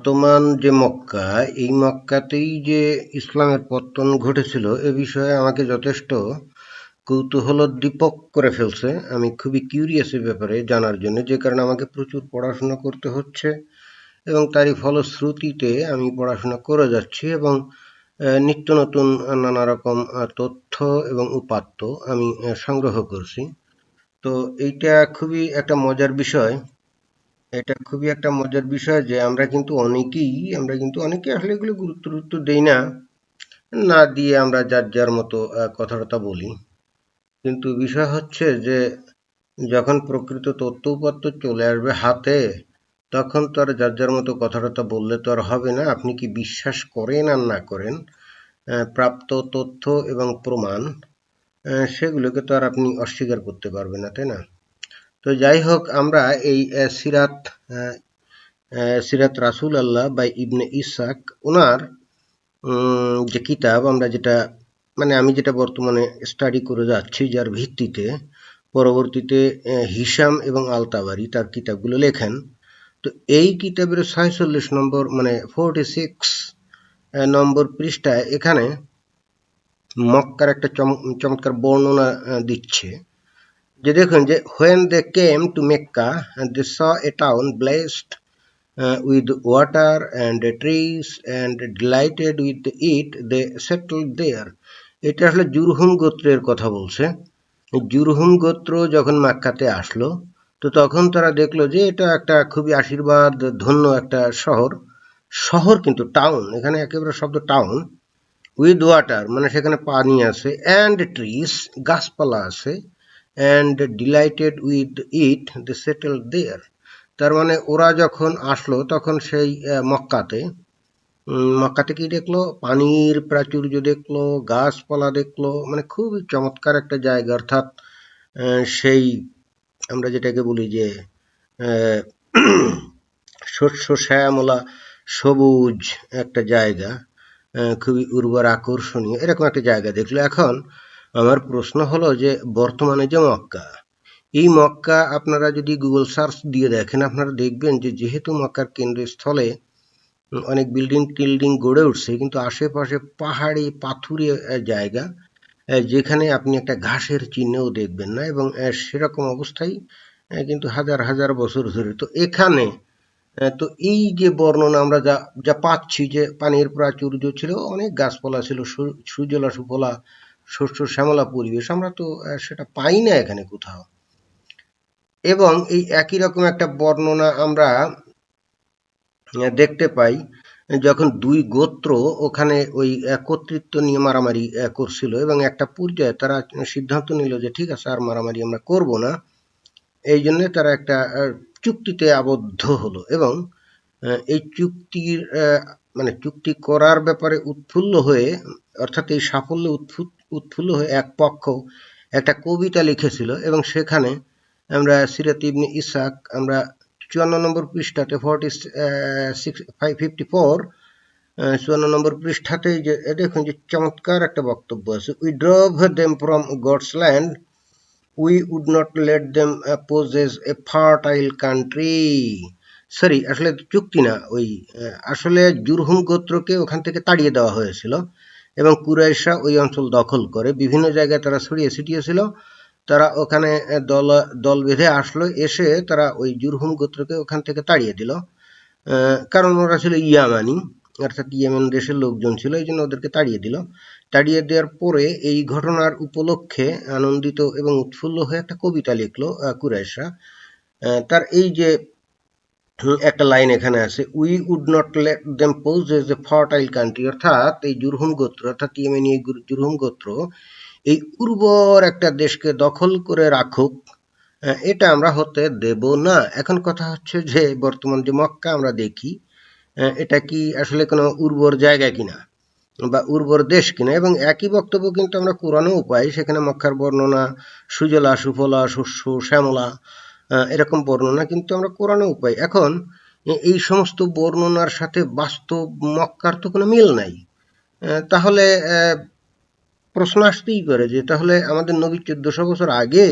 বর্তমান যে মক্কা, এই মক্কাতেই যে ইসলামের পত্তন ঘটেছিল, এ বিষয়ে আমাকে যথেষ্ট কৌতূহলোদ্দীপক করে ফেলছে। আমি খুবই কিউরিয়াস ব্যাপারে জানার জন্য, যে কারণে আমাকে প্রচুর পড়াশোনা করতে হচ্ছে এবং তারই ফলশ্রুতিতে আমি পড়াশোনা করে যাচ্ছি এবং নিত্য নতুন নানা রকম তথ্য এবং উপাত্ত আমি সংগ্রহ করছি। তো এইটা খুবই একটা মজার বিষয়। এটা খুবই একটা মজার বিষয় যে আমরা কিন্তু অনেকেই, আমরা কিন্তু অনেকে আসলে এগুলো গুরুত্ব গুরুত্ব দেই না। না দিয়ে আমরা যার যার মতো কথাবার্তা বলি। কিন্তু বিষয় হচ্ছে যে যখন প্রকৃত তথ্য উপাত্ত চলে আসবে হাতে, তখন তো আর যার যার মতো কথাবার্তা বললে তো আর হবে না। আপনি কি বিশ্বাস করেন আর না করেন প্রাপ্ত তথ্য এবং প্রমাণ সেগুলোকে তো আর আপনি অস্বীকার করতে পারবেন না, তাই না? তো যাই হোক, আমরা এই সিরাত সিরাত রাসুল আল্লাহ বা ইবনে ইসাক ওনার যে কিতাব আমরা যেটা মানে আমি যেটা বর্তমানে স্টাডি করে যাচ্ছি, যার ভিত্তিতে পরবর্তীতে হিসাম এবং আলতাবারি তার কিতাবগুলো লেখেন। তো এই কিতাবের ছয়চল্লিশ নম্বর মানে ফোরটি সিক্স নম্বর পৃষ্ঠায় এখানে মক্কার একটা চমৎকার বর্ণনা দিচ্ছে। যে দেখুন যে when they came to Mecca they saw a town blessed with water and trees and delighted with it they settle there এটা আসলে জুরহুম গোত্রের কথা বলছে। জুরহুম গোত্র যখন মাক্কাতে আসলো, তো তখন তারা দেখল যে এটা একটা খুবই আশীর্বাদ ধন্য একটা শহর। শহর কিন্তু টাউন এখানে একেবারে শব্দ টাউন উইথ ওয়াটার মানে সেখানে পানি আছে অ্যান্ড ট্রিস গাছপালা আছে। And delighted with it they settle there তার মানে ওরা যখন আসলো, তখন সেই মক্কাতে মক্কাতে কি দেখল? পানির প্রাচুর্য দেখল, গাছপালা দেখল মানে খুবই চমৎকার একটা জায়গা। অর্থাৎ সেই, আমরা যেটাকে বলি যে শস্য শ্যামলা সবুজ একটা জায়গা খুবই উর্বর আকর্ষণীয়, এরকম একটা জায়গা দেখল। এখন আমার প্রশ্ন হলো যে, বর্তমানে যে মক্কা, এই মক্কা আপনারা যদি গুগল সার্চ দিয়ে দেখেন, আপনারা দেখবেন যে, যেহেতু মক্কার কেন্দ্রস্থলে অনেক বিল্ডিং টিল্ডিং গড়ে উঠছে, কিন্তু আশেপাশে পাহাড়ি, পাথুরে জায়গা যেখানে আপনি একটা ঘাসের চিহ্নও দেখবেন না এবং সেরকম অবস্থায় কিন্তু হাজার হাজার বছর ধরে। তো এখানে তো এই যে বর্ণনা আমরা যা যা পাচ্ছি যে, পানির প্রাচুর্য ছিল, অনেক গাছপালা ছিল সুজলা সুফলা শস্য শ্যামলা পরিবেশ, আমরা তো সেটা পাই না এখানে কোথাও। এবং এই একই রকম একটা বর্ণনা আমরা দেখতে পাই, যখন দুই গোত্র ওখানে ওই কর্তৃত্ব নিয়ে মারামারি করছিল এবং একটা পর্যায়ে তারা সিদ্ধান্ত নিল যে ঠিক আছে, আর মারামারি আমরা করব না। এই জন্য তারা একটা চুক্তিতে আবদ্ধ হলো এবং এই চুক্তির মানে চুক্তি করার ব্যাপারে উৎফুল্ল হয়ে, অর্থাৎ এই সাফল্যে উৎফুল্ল হয়ে এক পক্ষ একটা কবিতা লিখেছিল এবং সেখানে আমরা সিরাত ইবনে ইসাক আমরা চুয়ান্ন নম্বর পৃষ্ঠাতে forty six five fifty four চুয়ান্ন নম্বর পৃষ্ঠাতে যে দেখুন যে চমৎকার একটা বক্তব্য আছে। We drove them from God's land we would not let them possess a fertile country sorry আসলে চুক্তি না, ওই আসলে জুরহুম গোত্রকে ওখান থেকে তাড়িয়ে দেওয়া হয়েছিল। এবং কুরাইশা ওই অঞ্চল দখল করে। বিভিন্ন জায়গায় তারা ছড়িয়ে ছিটিয়েছিল তারা ওখানে দল দল বেঁধে আসলো, এসে তারা ওই জুরহুম গোত্রকে ওখান থেকে তাড়িয়ে দিল। কারণ ওরা ছিল ইয়ামানি, অর্থাৎ ইয়েমেন দেশের লোকজন ছিল, এই জন্য ওদেরকে তাড়িয়ে দিল। তাড়িয়ে দেওয়ার পরে এই ঘটনার উপলক্ষে আনন্দিত এবং উৎফুল্ল হয়ে একটা কবিতা লিখলো কুরাইশা তার এই যে একটা লাইন এখানে আছে we would not let them possess a fertile country অর্থাৎ এই জুরহুম গোত্র, অর্থাৎ ইয়েমেনি জুরহুম গোত্র, এই উর্বর একটা দেশকে দখল করে রাখুক এটা আমরা হতে দেব না। এখন কথা হচ্ছে যে, বর্তমান যে মক্কা আমরা দেখি এটা কি আসলে কোনো উর্বর জায়গা কিনা বা উর্বর দেশ কিনা? এবং একই বক্তব্য কিন্তু আমরা কোরআনেও পাই, সেখানে মক্কার বর্ণনা সুজলা, সুফলা, শস্য, শ্যামলা এরকম বর্ণনা কিন্তু আমরা কোরআনেও পাই এখন, এই সমস্ত বর্ণনার সাথে বাস্তব মক্কার তো কোনো মিল নাই। তাহলে প্রশ্ন আসতেই পারে যে তাহলে আমাদের নবী চোদ্দশো বছর আগে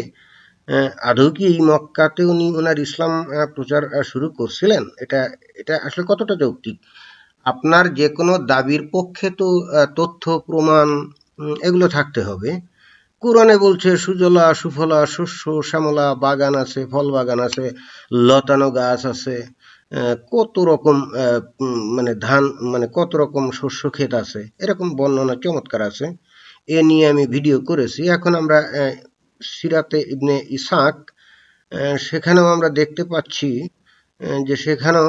আদৌ কি এই মক্কাতে উনি ওনার ইসলাম প্রচার শুরু করছিলেন? এটা এটা আসলে কতটা যৌক্তিক? আপনার যে কোনো দাবির পক্ষে তো তথ্য, প্রমাণ এগুলো থাকতে হবে। কোরআনে বলছে, সুজলা, সুফলা, শস্য, শ্যামলা, বাগান আছে ফল বাগান আছে, লতানো গাছ আছে কত রকম মানে ধান মানে কত রকম শস্য ক্ষেত আছে, এরকম বর্ণনা চমৎকার আছে। এ নিয়ে আমি ভিডিও করেছি। এখন আমরা সিরাতে ইবনে ইসাক সেখানেও আমরা দেখতে পাচ্ছি যে সেখানেও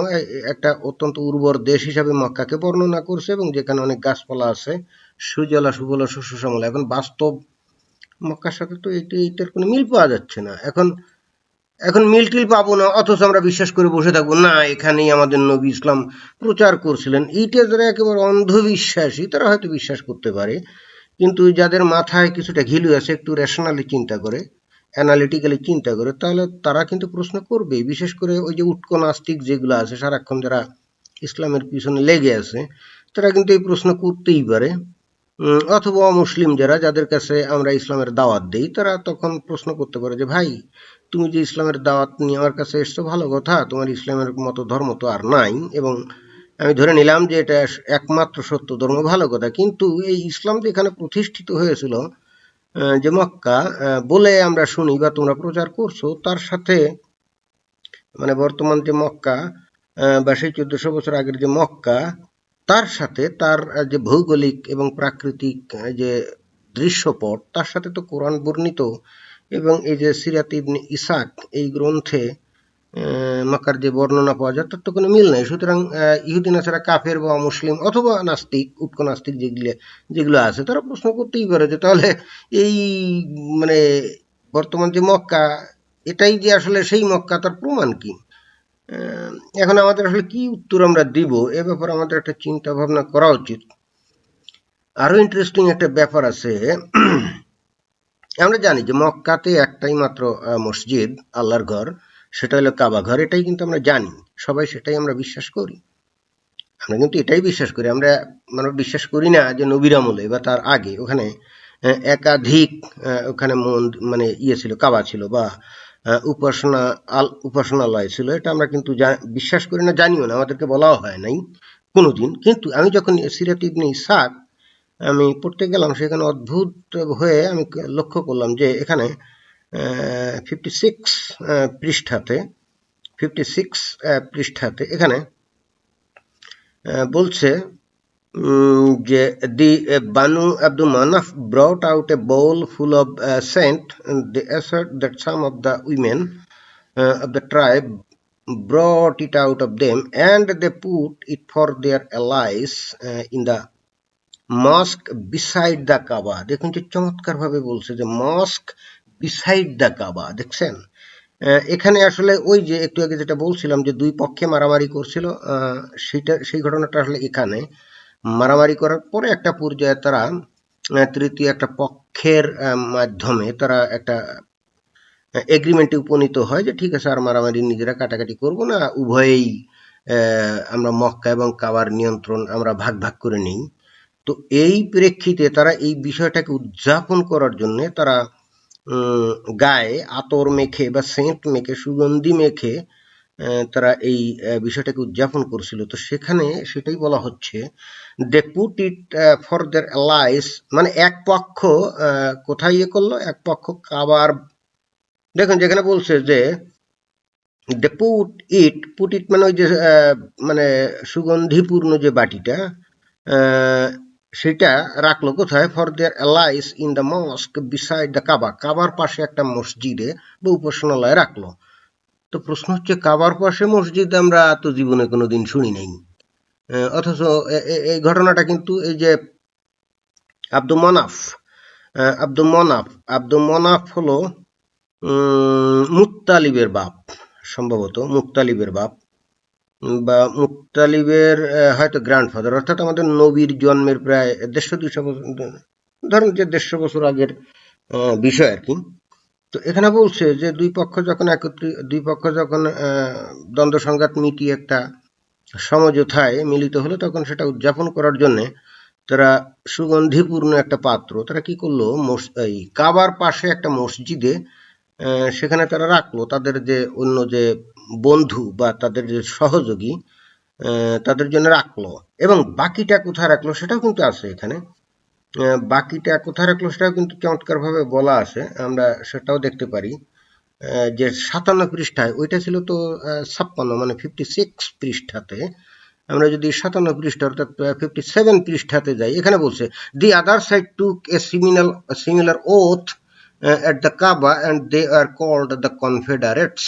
একটা অত্যন্ত উর্বর দেশ হিসাবে মক্কাকে বর্ণনা করছে এবং যেখানে অনেক গাছপালা আছে, সুজলা, সুফলা, শস্য, শ্যামলা। এখন বাস্তব মক্কার সাথে তো এটি, এটার কোনো মিল পাওয়া যাচ্ছে না। এখন এখন মিল টিল পাবো না, অথচ আমরা বিশ্বাস করে বসে থাকব, না, এখানেই আমাদের নবী ইসলাম প্রচার করছিলেন। এইটা যারা একেবারে অন্ধবিশ্বাসী, তারা হয়তো বিশ্বাস করতে পারে, কিন্তু যাদের মাথায় কিছুটা ঘিলু আছে, একটু রেশনালি চিন্তা করে অ্যানালিটিক্যালি চিন্তা করে, তাহলে তারা কিন্তু প্রশ্ন করবে বিশেষ করে ওই যে উটকো নাস্তিক যেগুলো আছে, সারাক্ষণ যারা ইসলামের পিছনে লেগে আছে, তারা কিন্তু এই প্রশ্ন করতেই পারে। অথবা মুসলিম যারা, যাদের কাছে আমরা ইসলামের দাওয়াত দিই, তারা তখন প্রশ্ন করতে পারে যে, ভাই, তুমি যে ইসলামের দাওয়াত নিয়ে আমার কাছে এসছো, ভালো কথা, তোমার ইসলামের মতো ধর্ম তো আর নাই। এবং আমি ধরে নিলাম যে, এটা একমাত্র সত্য ধর্ম, ভালো কথা। কিন্তু এই ইসলাম যে এখানে প্রতিষ্ঠিত হয়েছিল যে মক্কা বলে আমরা শুনি বা তোমরা প্রচার করছ, তার সাথে মানে বর্তমান যে মক্কা বা সেই চোদ্দশো বছর আগের যে মক্কা তার সাথে তার যে ভৌগোলিক এবং প্রাকৃতিক যে দৃশ্যপট তার সাথে তো কোরআন বর্ণিত এবং এই যে সিরাত ইবনে ইসাক এই গ্রন্থে মক্কার যে বর্ণনা পাওয়া যায় তার তো কোনো মিল নেই। সুতরাং আহ, ইহুদিন ছাড়া কাফের বা মুসলিম অথবা নাস্তিক উৎক নাস্তিক যেগুলো যেগুলো আছে তারা প্রশ্ন করতেই পারে যে তাহলে এই মানে বর্তমান যে মক্কা এটাই যে আসলে সেই মক্কা তার প্রমাণ কি? এখন আমাদের আসলে কি উত্তর আমরা দিব এ ব্যাপারে আমাদের একটা চিন্তা ভাবনা করা উচিত। আরও ইন্টারেস্টিং একটা ব্যাপার আছে। আমরা জানি যে মক্কাতে একটাই মাত্র মসজিদ, আল্লাহর ঘর, সেটা হলো কাবা ঘর, এটাই কিন্তু আমরা জানি। সবাই সেটাই আমরা বিশ্বাস করি। আমরা কিন্তু এটাই বিশ্বাস করি। আমরা মানে বিশ্বাস করি না যে নবীর আমলে বা তার আগে, ওখানে একাধিক ওখানে মন্দ- মানে ইয়ে ছিল, কাবা ছিল বা উপাসনা, আল, উপাসনালয় ছিল, এটা আমরা কিন্তু বিশ্বাস করি না, জানিও না, আমাদেরকে বলাও হয় নাই কোনোদিন। কিন্তু আমি যখন সিরাত ইবনে ইসাক, আমি পড়তে গেলাম, সেখানে অদ্ভুত হয়ে আমি লক্ষ্য করলাম যে এখানে ফিফটি সিক্স পৃষ্ঠাতে ফিফটি সিক্স পৃষ্ঠাতে এখানে বলছে যে the Banu Abdul Manaf brought out bowl full of uh, scent and they assert that some of the women uh, of the tribe brought it out of them and they put it for their allies uh, in the mosque beside the Kaaba দেখুন যে চমৎকার ভাবে বলছে যে মস্ক beside the কাবা দেখছেন? এখানে আসলে ওই যে একটু আগে যেটা বলছিলাম যে দুই পক্ষে মারামারি করছিল সেটা সেই ঘটনাটা আসলে এখানে। মারামারি করার পরে একটা পর্যায়ে তারা তৃতীয় একটা পক্ষের মাধ্যমে তারা একটা এগ্রিমেন্টে উপনীত হয় যে ঠিক আছে, আর মারামারি নিজেরা কাটাকাটি করব না, উভয়েই আমরা মক্কা এবং কাবার নিয়ন্ত্রণ আমরা ভাগ ভাগ করে নিই। তো এই প্রেক্ষিতে তারা এই বিষয়টাকে উদযাপন করার জন্য তারা গায়ে আতর মেখে বা সেন্ট মেখে, সুগন্ধি মেখে তারা এই বিষয়টাকে উদযাপন করছিল। তো সেখানে সেটাই বলা হচ্ছে they put it for their allies মানে এক পক্ষ কোথায় ইয়ে করল? এক পক্ষ কাবার, দেখুন যেখানে বলছে যে দে পুট ইট পুট ইট মানে ওই যে মানে সুগন্ধিপূর্ণ যে বাটিটা সেটা রাখল কোথায়? For their allies in the mosque beside the Kaaba কাবার পাশে একটা মসজিদে বা উপাসনালয়ে রাখল। তো প্রশ্ন হচ্ছে কাবার পাশে মসজিদ আমরা তো জীবনে কোনো দিন শুনি নাই। অথচ এই ঘটনাটা কিন্তু এই যে আব্দুল মনাফ আব্দুল মনাফ আব্দুল মনাফ হলো উম, মুত্তালিবের বাপ সম্ভবত মুক্তালিবের বাপ বা মুক্তালিবের হয়তো গ্র্যান্ডফাদার অর্থাৎ আমাদের নবীর জন্মের প্রায় দেড়শো দুশো বছর ধরুন যে দেড়শো বছর আগের বিষয় আর কি। তো এখানে বলছে যে দুই পক্ষ যখন একত্রিত দুই পক্ষ যখন দ্বন্দ্ব সংঘাত মিটিয়ে একটা সমঝোতায় মিলিত হলো, তখন সেটা উদযাপন করার জন্য তারা সুগন্ধিপূর্ণ একটা পাত্র, তারা কি করল? এই কাবার পাশে একটা মসজিদে সেখানে তারা রাখল। তাদের যে অন্য যে বন্ধু বা তাদের যে সহযোগী তাদের জন্য রাখল। এবং বাকিটা কোথায় রাখল সেটাও কিন্তু আছে এখানে। বাকিটা কোথায় রাখল সেটাও কিন্তু চমৎকারভাবে বলা আছে। আমরা সেটাও দেখতে পারি। যে সাতান্ন পৃষ্ঠায়, ওইটা ছিল তো ছাপ্পান্ন মানে ফিফটি সিক্স পৃষ্ঠাতে। আমরা যদি সাতান্ন পৃষ্ঠা, অর্থাৎ ফিফটি সেভেন পৃষ্ঠাতে যাই, এখানে বলছে the other side took a similar similar oath at the Kaaba and they are called the confederates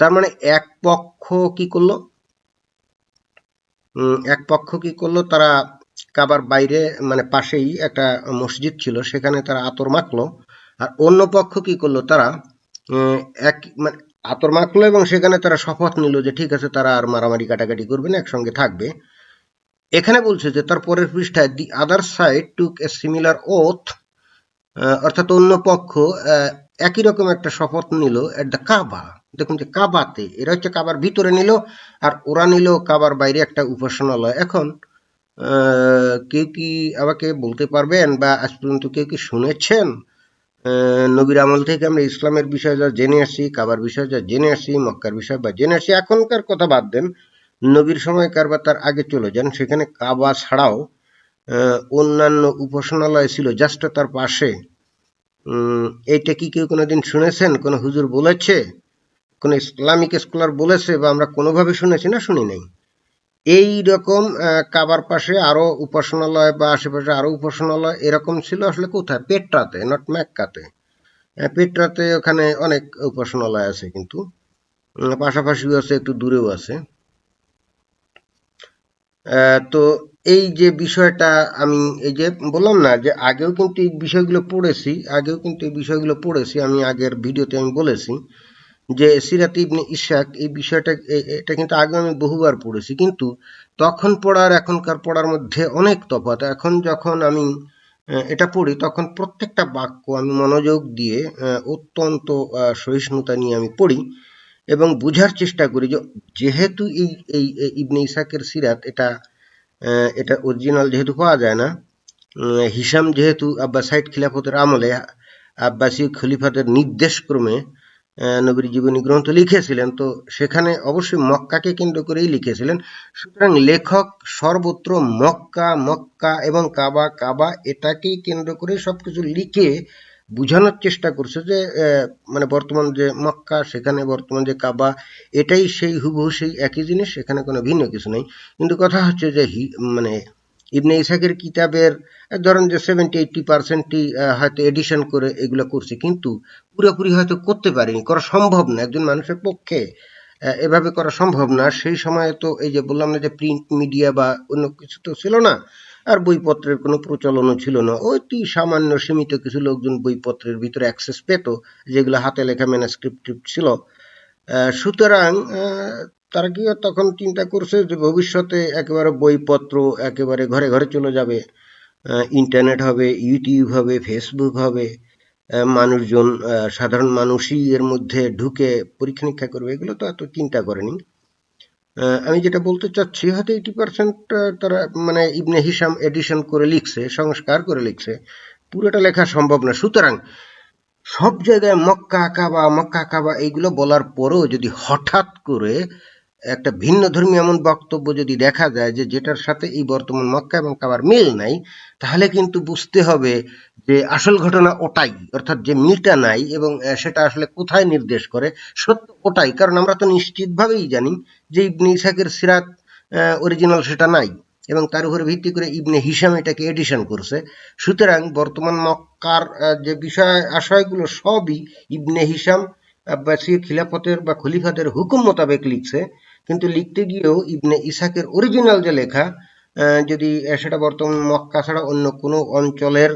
তার মানে এক পক্ষ কি করল? এক পক্ষ কি করল? তারা কাবার বাইরে মানে পাশেই একটা মসজিদ ছিল, সেখানে তারা আতর মাখলো। আর অন্য পক্ষ কি করল? তারা এক মানে আতর মাখলো এবং সেখানে তারা শপথ নিল যে ঠিক আছে, তারা আর মারামারি কাটাকাটি করবে না, একসঙ্গে থাকবে। এখানে বলছে যে তার পরের পৃষ্ঠায় the other side took a similar oath অর্থাৎ অন্য পক্ষ একই রকম একটা শপথ নিল এট দ্য কাবা দেখুন যে কাবাতে এরা হচ্ছে কাবার ভিতরে নিল, আর ওরা নিল কাবার বাইরে একটা উপাসনালয়। এখন কেউ কি আমাকে বলতে পারবেন বা আজ পর্যন্ত কেউ কি শুনেছেন? নবীর আমল থেকে আমরা ইসলামের বিষয়ে যা জেনে আসি, কাবার বিষয়ে যা জেনে আসি, মক্কার বিষয় বা জেনে আসি, এখনকার কথা বাদ দেন। নবীর সময়কার বা তার আগে চলে যান, সেখানে কাবা ছাড়াও অন্যান্য উপাসনালয় ছিল জাস্ট তার পাশে। এইটা কি কেউ কোনোদিন শুনেছেন? কোনো হুজুর বলেছে? কোন ইসলামিক স্কলার বলেছে বা আমরা কোনোভাবে শুনেছি না, শুনি নাই? এই রকম কাবার পাশে আরও উপাসনালয় বা আশেপাশে আরও উপাসনালয় এরকম ছিল আসলে কোথায়? পেট্রাতে নট ম্যাক্কাতে। পেট্রাতে ওখানে অনেক উপাসনালয় আছে কিন্তু। পাশাপাশিও আছে, একটু দূরেও আছে। তো এই যে বিষয়টা আমি, এই যে বললাম না যে আগেও কিন্তু এই বিষয়গুলো পড়েছি, আগেও কিন্তু এই বিষয়গুলো পড়েছি, আমি আগের ভিডিওতে আমি বলেছি। যে সিরাত ইবনে ইশাক এই বিষয়টা এটা কিন্তু আগে আমি বহুবার পড়েছি, কিন্তু তখন পড়ার, এখনকার পড়ার মধ্যে অনেক তফাৎ। এখন যখন আমি এটা পড়ি, তখন প্রত্যেকটা বাক্য আমি মনোযোগ দিয়ে অত্যন্ত সহিষ্ণুতা নিয়ে আমি পড়ি এবং বুঝার চেষ্টা করি যে যেহেতু এই এই ইবনে ইসাকের সিরাত এটা এটা অরিজিনাল যেহেতু পাওয়া যায় না হিসাম যেহেতু আব্বাসাইড খিলাফতের আমলে আব্বাসী খলিফাদের নির্দেশক্রমে নবীর জীবনী গ্রন্থ লিখেছিলেন। তো সেখানে অবশ্যই মক্কাকে কেন্দ্র করেই লিখেছিলেন। সুতরাং লেখক সর্বত্র মক্কা মক্কা এবং কাবা কাবা এটাকেই কেন্দ্র করে সবকিছু লিখে বুঝানোর চেষ্টা করছে যে মানে বর্তমান যে মক্কা, সেখানে বর্তমান যে কাবা, এটাই সেই হুবহু সেই একই জিনিস, সেখানে কোনো ভিন্ন কিছু নেই। কিন্তু কথা হচ্ছে যে মানে ইবনে ইসাকের কিতাবের ধরেন যে সেভেন্টি এইটটি পার্সেন্টই হয়তো এডিশন করে এগুলো করছে, কিন্তু পুরোপুরি হয়তো করতে পারিনি, করা সম্ভব না। একজন মানুষের পক্ষে এভাবে করা সম্ভব না। সেই সময়ে তো এই যে বললাম না যে প্রিন্ট মিডিয়া বা অন্য কিছু তো ছিল না, আর বইপত্রের কোনো প্রচলনও ছিল না। অতি সামান্য সীমিত কিছু লোকজন বইপত্রের ভিতরে অ্যাক্সেস পেত, যেগুলো হাতে লেখা ম্যানাস্ক্রিপ্ট ছিল। সুতরাং তারা কি তখন চিন্তা করছে যে ভবিষ্যতে একেবারে বইপত্র একেবারে ঘরে ঘরে চলে যাবে? ইন্টারনেট হবে ইউটিউব হবে ফেসবুক হবে মানুষজন সাধারণ মানুষই এর মধ্যে ঢুকে পরীক্ষা নিরীক্ষা করবে, এগুলো তো এত চিন্তা করেনি। আমি যেটা বলতে চাচ্ছি, হয়তো এইটি পার্সেন্ট তারা মানে ইবনে হিসাম এডিশন করে লিখছে, সংস্কার করে লিখছে, পুরোটা লেখা সম্ভব না। সুতরাং সব জায়গায় মক্কা, কাবা মক্কা, কাবা, এইগুলো বলার পরেও যদি হঠাৎ করে একটা ভিন্ন ধর্মী এমন বক্তব্য যদি দেখা যায় যে যেটার সাথে এই বর্তমান মক্কা এবং কাবার মিল নাই, তাহলে কিন্তু বুঝতে হবে যে আসল ঘটনা ওটাই, অর্থাৎ যে মিলটা নাই এবং সেটা আসলে কোথায় নির্দেশ করে, সত্য ওটাই। কারণ আমরা তো নিশ্চিতভাবেই জানি যে ইবনে ইসাকের সিরাত অরিজিনাল সেটা নাই এবং তার উপরে ভিত্তি করে ইবনে হিসাম এটাকে এডিশন করছে। সুতরাং বর্তমান মক্কার যে বিষয়, আশয়গুলো সবই ইবনে হিসাম আব্বাসী খিলাফতের বা খলিফাদের হুকুম মোতাবেক লিখছে। কিন্তু লিখতে গিয়েও ইবনে ইসাকের অরিজিনাল যে লেখা যদি সেটা বর্তমান মক্কা ছাড়া অন্য কোনো অঞ্চলের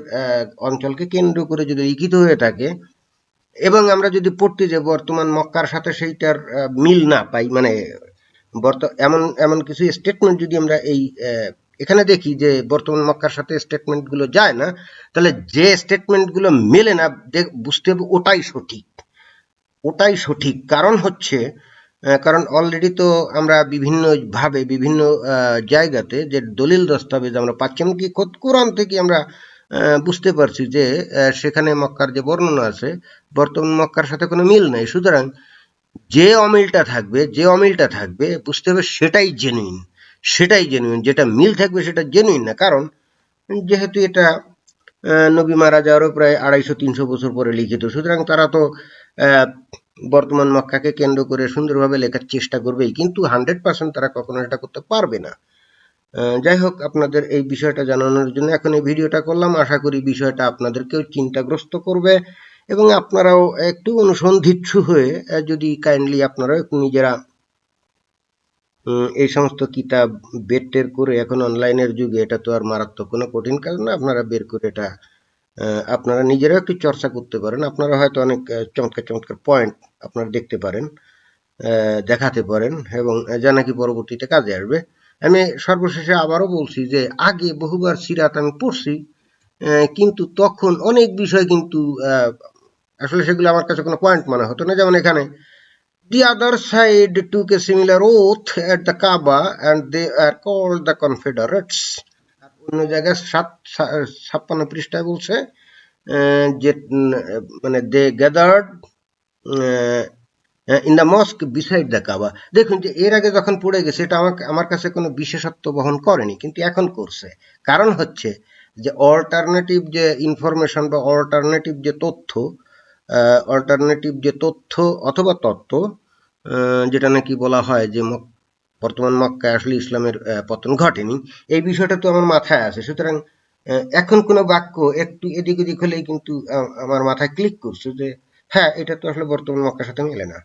অঞ্চলকে কেন্দ্র করে যদি লিখিত হয়ে থাকে, এবং আমরা যদি পড়তে যে বর্তমান মক্কার সাথে সেইটার মিল না পাই মানে বর্ত, এমন এমন কিছু স্টেটমেন্ট যদি আমরা এই এখানে দেখি যে বর্তমান মক্কার সাথে স্টেটমেন্টগুলো যায় না, তাহলে যে স্টেটমেন্টগুলো মেলে না বুঝতে হবে ওটাই সঠিক। ওটাই সঠিক। কারণ হচ্ছে কারণ অলরেডি তো আমরা বিভিন্ন ভাবে বিভিন্ন জায়গাতে যে দলিল দস্তাবেজ আমরা পাচ্ছি, এমনকি খোদ কোরআন থেকে আমরা বুঝতে পারছি যে সেখানে মক্কার যে বর্ণনা আছে, বর্তমান মক্কার সাথে কোনো মিল নাই। সুতরাং যে অমিলটা থাকবে, যে অমিলটা থাকবে, বুঝতে হবে সেটাই জেনুইন সেটাই জেনুইন যেটা মিল থাকবে সেটা জেনুইন না। কারণ যেহেতু এটা নবী মারা যাওয়ারও প্রায় আড়াইশো, তিনশো বছর পরে লিখিত, সুতরাং তারা তো বর্তমান মক্কাকে কেন্দ্র করে সুন্দরভাবে লেখার চেষ্টা করবেই। কিন্তু হান্ড্রেড পার্সেন্ট তারা কখনো এটা করতে পারবে না। যাই হোক, আপনাদের এই বিষয়টা জানানোর জন্য এখন এই ভিডিওটা করলাম। আশা করি বিষয়টা আপনাদেরকেও চিন্তাগ্রস্ত করবে এবং আপনারাও একটু অনুসন্ধিৎসু হয়ে যদি কাইন্ডলি আপনারাও একটু নিজেরা এই সমস্ত কিতাব বের করে এখন অনলাইনের যুগে এটা তো আর মারাত্মক কোনো কঠিন কাজ না। আপনারা বের করে এটা আপনারা নিজেরাও একটু চর্চা করতে পারেন। আপনারা হয়তো অনেক চমৎকার চমৎকার পয়েন্ট আপনারা দেখতে পারেন দেখাতে পারেন এবং যা নাকি পরবর্তীতে কাজে আসবে। আমি সর্বশেষে আবারও বলছি যে, আগে বহুবার সিরাত আমি পড়ছি কিন্তু তখন অনেক বিষয় কিন্তু আসলে সেগুলো আমার কাছে কোনো পয়েন্ট মনে হতো না। যেমন এখানে, The other side took a similar oath at the Kaaba and they are called the Confederates. অন্য জায়গায় সাত ছাপ্পান্ন পৃষ্ঠায় বলছে যে মানে they gathered in the mosque beside the Kaaba দেখুন যে এর আগে যখন পড়ে গেছে, এটা আমাকে, আমার কাছে কোনো বিশেষত্ব বহন করেনি, কিন্তু এখন করছে। কারণ হচ্ছে যে অল্টারনেটিভ যে ইনফরমেশন বা অল্টারনেটিভ যে তথ্য অল্টারনেটিভ যে তথ্য অথবা তত্ত্ব যেটা নাকি বলা হয় যে বর্তমান মক্কায় আসলে ইসলামের পতন ঘটেনি। এই বিষয়টা তো আমার মাথায় আছে। সুতরাং এখন কোনো বাক্য একটু এদিক ওদিক হলেই কিন্তু আমার মাথায় ক্লিক করছে যে হ্যাঁ এটা তো আসলে বর্তমান মক্কার সাথে মেলে না।